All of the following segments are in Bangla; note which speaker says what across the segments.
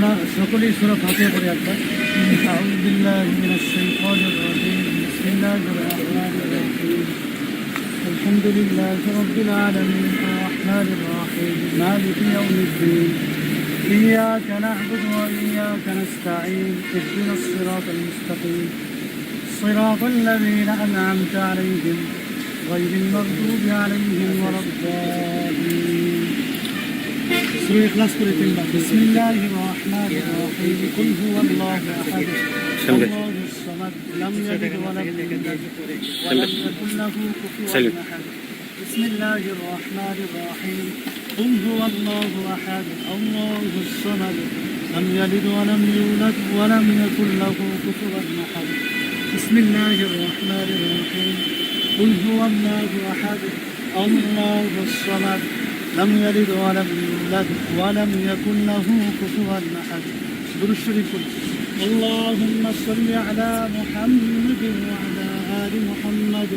Speaker 1: আমরা সকলেই সুরা ফাতিহা পড়ি একবার আউযু বিল্লাহি মিনাশ শাইতানির রাজিম বিসমিল্লাহির রহমানির রহিম الحمد لله رب العالمين الرحمن الرحيم مالك يوم الدين إياك نعبد وإياك نستعين اهدنا الصراط المستقيم صراط الذين أنعمت عليهم غير المغضوب عليهم ولا الضالين سورة إخلاص করে তিনবার بسم الله الرحمن الرحيم قل هو الله أحد
Speaker 2: سمع.
Speaker 1: الله الصمد لم يلد ولم يولد ولم يكن له كفوا
Speaker 2: سلم.
Speaker 1: أحد بسم الله الرحمن الرحيم قل هو الله أحد الله الصمد لم يلد ولم يولد ولم يكن له كفوا أحد بسم الله الرحمن الرحيم قل هو الله أحد الله الصمد لم يلد ولم يولد ولم يكن له كفوا أحد. درود الشريف اللهم صل على محمد وعلى آل محمد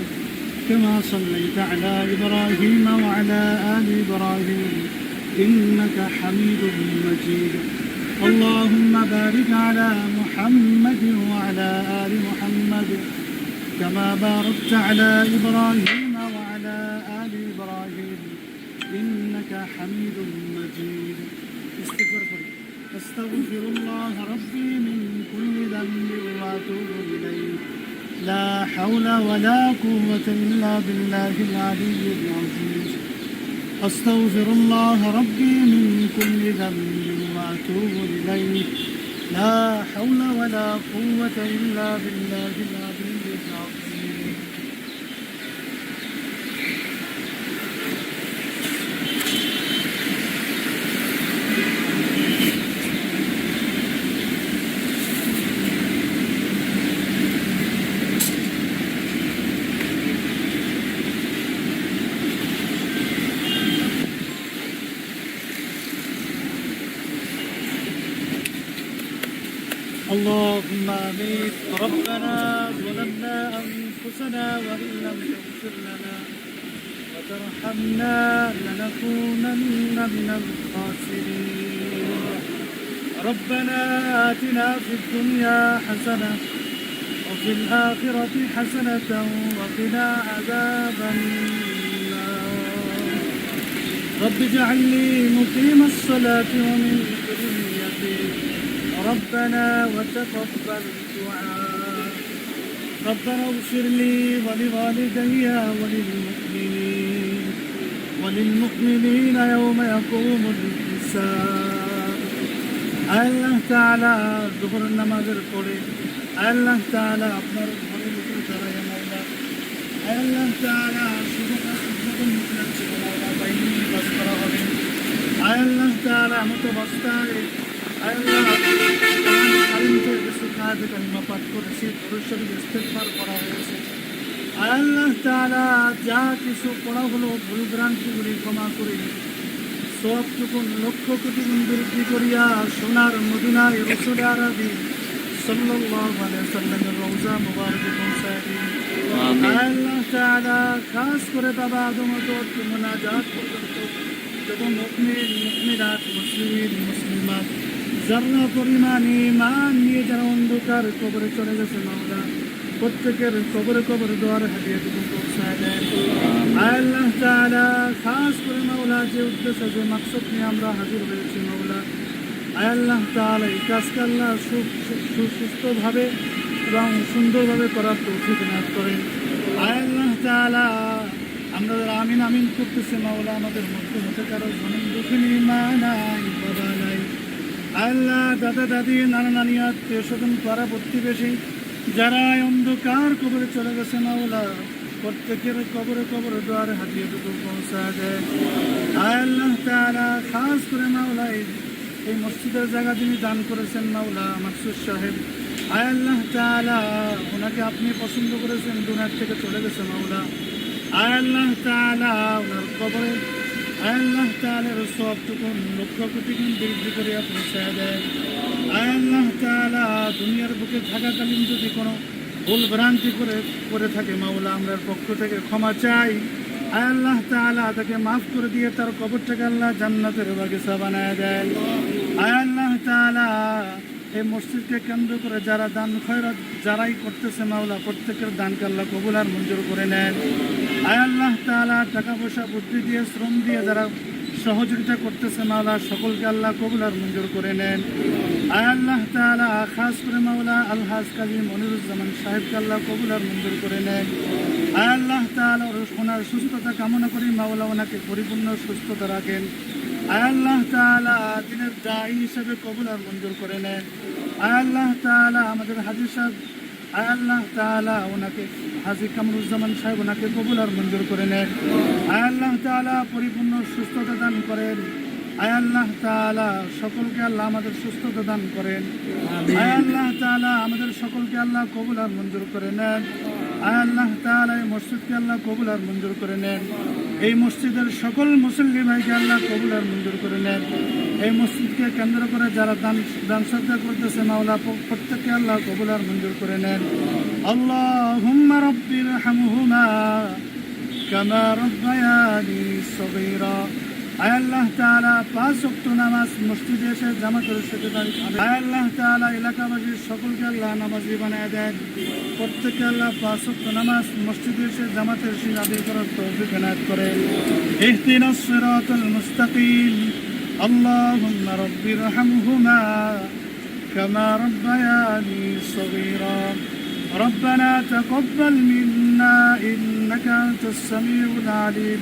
Speaker 1: كما صليت على إبراهيم وعلى آل إبراهيم إنك حميد مجيد. اللهم بارك على محمد وعلى آل محمد كما باركت على إبراهيم وعلى آل إبراهيم إنك حميد مجيد. استغفر. أستغفر الله ربي من كل ذنب وأتوب إليه. لا حول ولا قوة إلا بالله العلي العظيم. أستغفر الله ربي من كل ذنب وأتوب إليه. لا حول ولا قوة إلا بالله العظيم آمين ربنا ظلمنا أنفسنا وإن لم تغفر لنا وترحمنا لنكونن من الخاسرين. ربنا آتنا في الدنيا حسنة وفي الآخرة حسنة وقنا عذاب النار. رب اجعل لي مقيم الصلاة ومن ذريتي. ربنا وتقبل ربنا اغفر لي ولوالدي وللمؤمنين وللمؤمنين يوم يقوم الحساب আল্লাহ তাআলা দুপুর নামাজের পরে আল্লাহ তাআলা আপনার ঘরের উপরে দাঁড়ায় মাওলা আল্লাহ তাআলা শুধু যখন মুখ লাগছে মাওলা বাইরে বাস করা হবে আল্লাহ তাআলা মতো অবস্থায় আল্লাহ কালিমতের কিছু কাজ কালিমা পাঠ করেছি ইস্তেগফার করা হয়েছে আল্লাহ তাআলা যা কিছু পড়া হলো ভুল ভ্রান্তিগুলি ক্ষমা করে সবটুকু লক্ষ কোটি বৃদ্ধি করিয়া সোনার মদিনায় রসুল আরবি সাল্লাল্লাহু আলাইহি সাল্লামের রওজা মুবারকে পৌঁছায় আল্লাহ তাআলা খাস করে বাবা আদম হজরত মোনাজাত পর্যন্ত যত মুসলিমিন মুসলিমাত যারা পরিমাণ ইমান নিয়ে যারা অন্ধকার কবরে চলে গেছে মাওলা প্রত্যেকের কবরে কবরে দোয়ার হারিয়ে তুমি পৌঁছায় দেন। আল্লাহ তাআলা, খাস করে মাওলা, যে উদ্দেশ্য, যে মাকসদ নিয়ে আমরা হাজির হয়েছি, মাওলা। আল্লাহ তাআলা, এই কাজকে আল্লাহ সুস্থভাবে এবং সুন্দরভাবে করার তৌফিক নাথ করেন। আল্লাহ তাআলা, আমরা আমিন আমিন করতেছি, মাওলা, আমাদের মধ্যে হতে কারও জনম দুঃখিনী মা নাই বাবা নাই। আল্লাহ, দাদা, দাদি, নানা নানি আত্মীয় স্বজন, পাড়া প্রতিবেশী যারা অন্ধকার কবরে চলে গেছে, মাওলা, প্রত্যেকের কবরে কবরে দ্বার হাতিয়ে দুটো পৌঁছা দেয় আল্লাহ তাআলা, খাস করে মাওলা, এই মসজিদের জায়গা যিনি দান করেছেন, মাওলা মাকসুদ সাহেব। আয় আল্লাহ তাআলা, ওনাকে আপনি পছন্দ করেছেন, দুনিয়ার থেকে চলে গেছে, মাওলা। আয় আল্লাহ তালা ওনার কবরে আল্লাহ তাআলার সবটুকু লক্ষ কোটি গুণ বৃদ্ধি করে আপনি ছেড়ে দেন। আয় আল্লাহ তাআলা দুনিয়ার বুকে থাকাকালীন যদি কোনো ভুল ভ্রান্তি করে করে থাকে, মাওলা আমরার পক্ষ থেকে ক্ষমা চাই। আয় আল্লাহ তাআলা তাকে মাফ করে দিয়ে তার কবরটাকে আল্লাহ জান্নাতের বাগিচা বানায় দেন। আয় আল্লাহ তাআলা এই মসজিদকে কেন্দ্র করে যারা দান খয়রাত যারাই করতেছে মাওলা, প্রত্যেকের দানকে আল্লাহ কবুল আর মঞ্জুর করে নেন। আয় আল্লাহ তাআলা টাকা পয়সা, বুদ্ধি দিয়ে, শ্রম দিয়ে যারা সহযোগিতা করতেছে মাওলা, সকলকে আল্লাহ কবুল আর মঞ্জুর করে নেন। আয় আল্লাহ তাআলা, খাস করে মাওলা আলহাজ কাজী মনিরুজ্জামান সাহেবকে আল্লাহ কবুল আর মঞ্জুর করে নেন। আয় আল্লাহ ওর ওনার সুস্থতা কামনা করি মাওলা ওনাকে পরিপূর্ণ সুস্থতা রাখেন। আল্লাহ তাআলা দিনের দায়ী হিসেবে কবুল আর মঞ্জুর করে নেন। আয় আল্লাহ তাআলা আমাদের হাজির সাহেব আয় আল্লাহ তাআলা ওনাকে হাজি কামরুজ্জামান সাহেব ওনাকে কবুল আর মঞ্জুর করে নেন। আয় আল্লাহ তাআলা পরিপূর্ণ সুস্থতা দান করেন। আয় আল্লাহ তাআলা সকলকে আল্লাহ আমাদের সুস্থতা দান করেন। আয় আল্লাহ তাআলা আমাদের সকলকে আল্লাহ কবুল আর মঞ্জুর করে নেন। আয় আল্লাহ তাআলা এই মসজিদকে আল্লাহ কবুল আর মঞ্জুর করে নেন। এই মসজিদের সকল মুসল্লি ভাইকে আল্লাহ কবুল আর মঞ্জুর করে নেন। এই মসজিদকে কেন্দ্র করে যারা দান দান শ্রদ্ধা করতেছে, মাওলা প্রত্যেককে আল্লাহ কবুল আর মঞ্জুর করে নেন। আল্লাহ হুম্মা রব্বির হামহুমা কামা রব্বায়ানি সগীরা। আয় আল্লাহ তাআলা পাঁচ ওয়াক্ত নামাজ মসজিদে এসে জামাতের সাথে দাঁড়িয়ে আদায়- আয় আল্লাহ তাআলা এলাকাবাসীর সকলকে আল্লাহ নামাজি বানায় দেন প্রত্যেককে আল্লাহ পাঁচ ওয়াক্ত নামাজ মসজিদে এসে জামাতের সাথে আদায় করার তৌফিক এনায়েত করেন اهدنا الصراط المستقيم اللهم رب ارحمهما كما ربياني صغيرا ربنا تقبل منا إنك أنت السميع العليم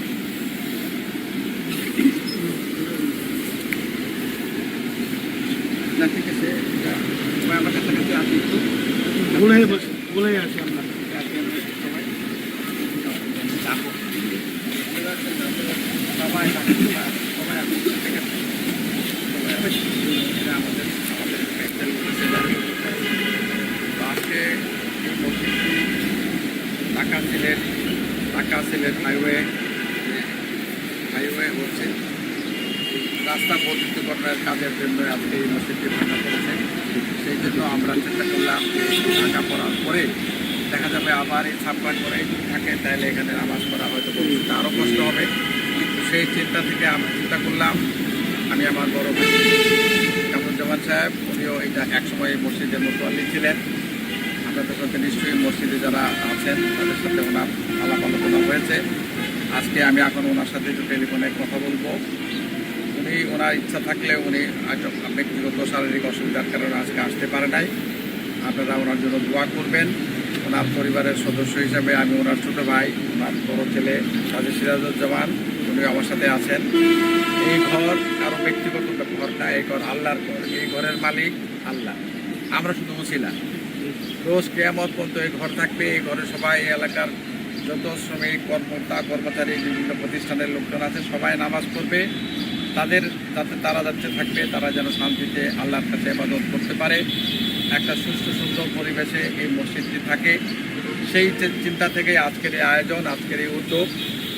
Speaker 2: আছে আমার কাছাকাছি আসি একটু
Speaker 1: ভুলেই ভুলেই আছি আমরা
Speaker 2: সবাই। সবাই। আমাদের ঢাকা সিলেট ঢাকা সিলেট হাইওয়ে হাইওয়ে হচ্ছে রাস্তা বর্ধিতকরণের কাজের জন্য আজকে এই মসজিদটি ভাঙা পড়েছে। সেই জন্য আমরা চেষ্টা করলাম যে ঢাকা পড়ার পরে দেখা যাবে আবার এই ছাপড়া করে থাকে, তাহলে এখানে নামাজ পড়া হয়তো ভবিষ্যতে আরও কষ্ট হবে। কিন্তু সেই চিন্তা থেকে আমরা চিন্তা করলাম, আমি আমার বড় ভাই কামরুজ্জামান সাহেব, উনিও এটা একসময় মসজিদের মতোয়ালি ছিলেন। আপনাদের সাথে নিশ্চয়ই মসজিদে যারা আছেন, তাদের সাথে ওনার আলাপ আলোচনা হয়েছে। আজকে আমি এখন ওনার সাথে একটু টেলিফোনে কথা বলব। উনি ওনার ইচ্ছা থাকলে উনি ব্যক্তিগত শারীরিক অসুবিধার কারণে আজকে আসতে পারে নাই, আপনারা ওনার জন্য দোয়া করবেন। ওনার পরিবারের সদস্য হিসাবে আমি ওনার ছোট ভাই, ওনার বড় ছেলে কাজী সিরাজুজ্জামান উনি আমার সাথে আছেন। এই ঘর কারও ব্যক্তিগত ঘর না, এই ঘর আল্লাহর ঘর, এই ঘরের মালিক আল্লাহ। আমরা শুধু উছিলা রোজ কেয়ামত পর্যন্ত এই ঘর থাকবে, এই ঘরে সবাই এলাকার যত শ্রমিক, কর্মকর্তা, কর্মচারী, বিভিন্ন প্রতিষ্ঠানের লোকজন আছে, সবাই নামাজ পড়বে। তাদের যাতে তারা যাচ্ছে থাকবে তারা যেন শান্তিতে আল্লাহর কাছে ইবাদত করতে পারে। একটা সুস্থ সুন্দর পরিবেশে এই মসজিদটি থাকে। সেই চিন্তা থেকে আজকের এই আয়োজন আজকের এই উদ্যোগ।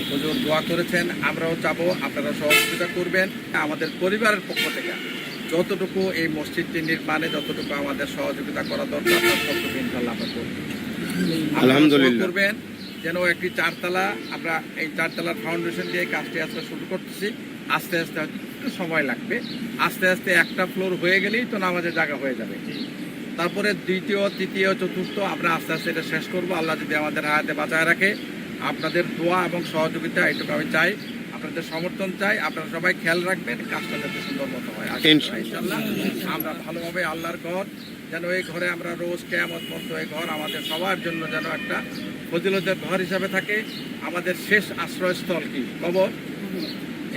Speaker 2: হুজুর দোয়া করেছেন আমরাও চাবো আপনারা সহযোগিতা করবেন। আমাদের পরিবারের পক্ষ থেকে যতটুকু এই মসজিদটি নির্মাণে যতটুকু আমাদের সহযোগিতা করা দরকার ততটুকু ইনশাল্লাহ আমরা করব।
Speaker 3: আলহামদুলিল্লাহ।
Speaker 2: করবেন যেন একটি চারতলা আমরা এই চারতলার ফাউন্ডেশন দিয়ে কাজটি আজকে শুরু করতেছি। আস্তে আস্তে একটু সময় লাগবে। আস্তে আস্তে একটা ফ্লোর হয়ে গেলেই তো নামাজের জায়গা হয়ে যাবে। তারপরে দ্বিতীয় তৃতীয় চতুর্থ আমরা আস্তে আস্তে এটা শেষ করব। আল্লাহ যদি আমাদের হায়াতে বাঁচায় রাখে আপনাদের দোয়া এবং সহযোগিতা এটুকু আমি চাই আপনাদের সমর্থন চাই আপনারা সবাই খেয়াল রাখবেন কাজটা যাতে সুন্দর মতো হয়। ইনশাআল্লাহ আমরা ভালোভাবে আল্লাহর ঘর যেন এই ঘরে আমরা রোজ কেয়ামত পর্যন্ত এই ঘর আমাদের সবার জন্য যেন একটা ফজিলতের ঘর হিসাবে থাকে। আমাদের শেষ আশ্রয়স্থল কি? কবর?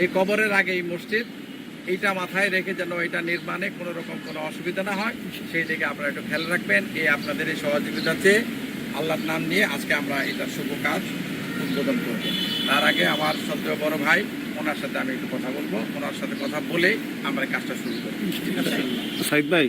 Speaker 2: এই কবরের আগে এই মসজিদ, এইটা মাথায় রেখে যেন এটা নির্মাণে কোনো রকম কোনো অসুবিধা না হয়। সেই দিকে আপনারা একটু খেয়াল রাখবেন এই আপনাদের এই সহযোগিতা চেয়ে আল্লাহর নাম নিয়ে আজকে আমরা এটা শুভ কাজ উদ্বোধন করব। তার আগে আমার সদ্য বড় ভাই, ওনার সাথে আমি একটু কথা বলব। ওনার সাথে কথা বলে আমরা কাজটা শুরু করব।
Speaker 3: সাইদ ভাই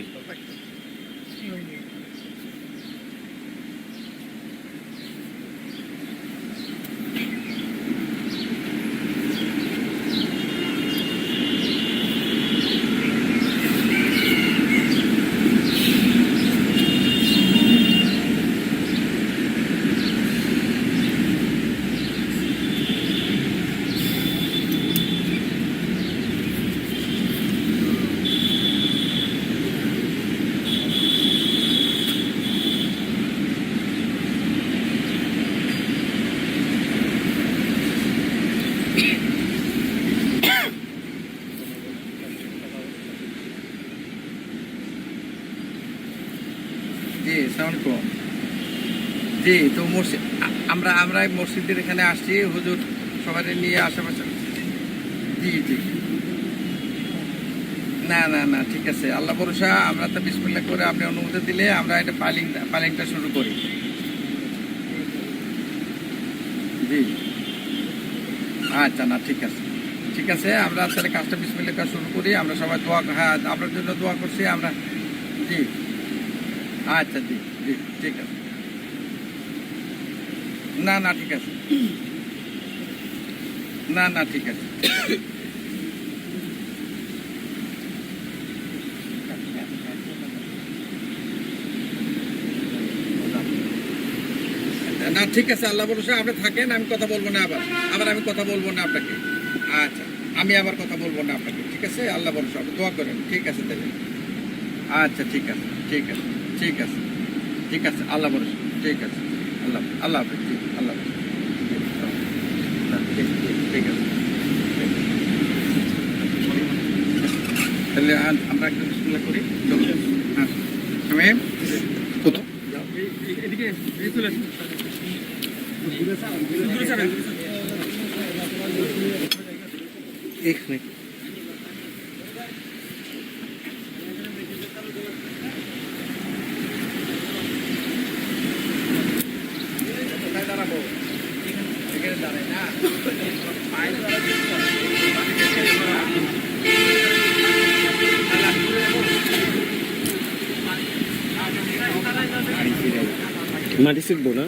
Speaker 2: জি সালামালাইকুম জি, তো মসজিদ, আমরা আমরা মসজিদের এখানে আসছি, হুজুর সবাই নিয়ে আশেপাশে। জি জি। না না না, ঠিক আছে। আল্লাহ ভরসা, আমরা তো বিসমিল্লা করে আপনি অনুমতি দিলে আমরা এটা পালিং, পালিংটা শুরু করি। জি। আচ্ছা না, ঠিক আছে। ঠিক আছে, আমরা তাহলে কাজটা বিসমিল্লা শুরু করি। আমরা সবাই দোয়া হ্যাঁ আপনার জন্য দোয়া করছি, আমরা, জি। আচ্ছা জি জি, ঠিক আছে। না না, ঠিক আছে। না না, ঠিক আছে। না, ঠিক আছে, আল্লাহ ভরসা, আপনি থাকেন, আমি কথা বলব না আবার। আবার আমি কথা বলব না আপনাকে। আচ্ছা আমি আবার কথা বলব না আপনাকে, ঠিক আছে? আল্লাহ ভরসা, আপনি দোয়া করেন, ঠিক আছে, তাহলে। আচ্ছা ঠিক আছে ঠিক আছে। ঠিক আছে। ঠিক আছে, আল্লাহ ভরসা। ঠিক আছে, আল্লাহ আল্লাহ হাফিজ, ঠিক, আল্লাহ ঠিক, ঠিক- আছে। তাহলে আমরা একটু বিসমিল্লাহ করি। হ্যাঁ। আমি দাঁড়াবো এখানে দাঁড়াই না পায়ে
Speaker 3: মাটি শিখব না?